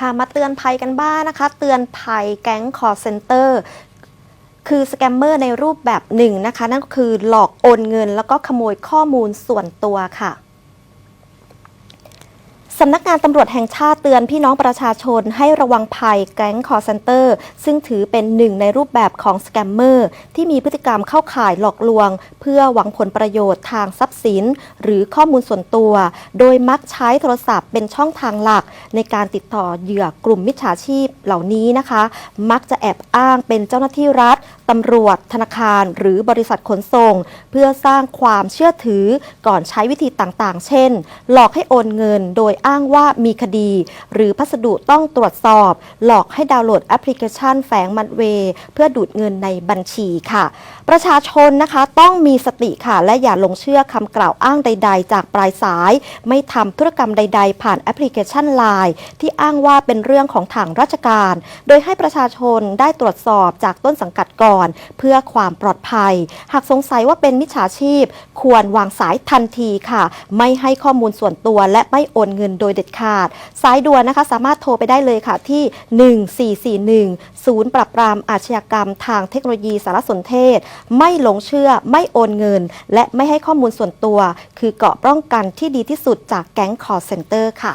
ค่ะมาเตือนภัยกันบ้างนะคะ เตือนภัยแก๊งคอร์เซนเตอร์คือสแกมเมอร์ในรูปแบบหนึ่งนะคะ นั่นก็คือหลอกโอนเงิน แล้วก็ขโมยข้อมูลส่วนตัวค่ะ สำนักงานตำรวจแห่งชาติเตือนพี่น้องประชาชนให้ระวังภัยแก๊งคอร์เซนเตอร์ ซึ่งถือเป็นหนึ่งในรูปแบบของสแกมเมอร์ที่มีพฤติกรรมเข้าข่ายหลอกลวง เพื่อหวังผลประโยชน์ทางทรัพย์สิน หรือข้อมูลส่วนตัว โดยมักใช้โทรศัพท์เป็นช่องทางหลัก ในการติดต่อเหยื่อกลุ่มมิจฉาชีพเหล่านี้นะคะ มักจะแอบอ้างเป็นเจ้าหน้าที่รัฐตำรวจ ธนาคาร หรือบริษัทขนส่ง เพื่อสร้างความเชื่อถือก่อนใช้วิธีต่างๆ เช่น หลอกให้โอนเงินโดยอ้างว่ามีคดี หรือพัสดุต้องตรวจสอบ หลอกให้ดาวน์โหลดแอปพลิเคชันแฝงมันเวย์เพื่อดูดเงินในบัญชีค่ะ ประชาชนนะคะต้องมีสติค่ะ และอย่าลงเชื่อคำกล่าวอ้างใด ๆ จากปลายสาย ไม่ทำธุรกรรมใด ๆ ผ่านแอปพลิเคชัน Line ที่อ้างว่าเป็นเรื่องของทางราชการ โดยให้ประชาชนได้ตรวจสอบจากต้นสังกัดก่อน เพื่อความปลอดภัย หากสงสัยว่าเป็นมิจฉาชีพ ควรวางสายทันทีค่ะ ไม่ให้ข้อมูลส่วนตัวและไม่โอนเงินโดยเด็ดขาด สายด่วนนะคะสามารถโทรไปได้เลยค่ะที่ 1441 ศูนย์ปราบปรามอาชญากรรม ทางเทคโนโลยีสารสนเทศ ไม่หลงเชื่อไม่โอนเงิน และไม่ให้ข้อมูลส่วนตัว คือเกาะป้องกันที่ดีที่สุดจากแก๊งคอร์เซนเตอร์ค่ะ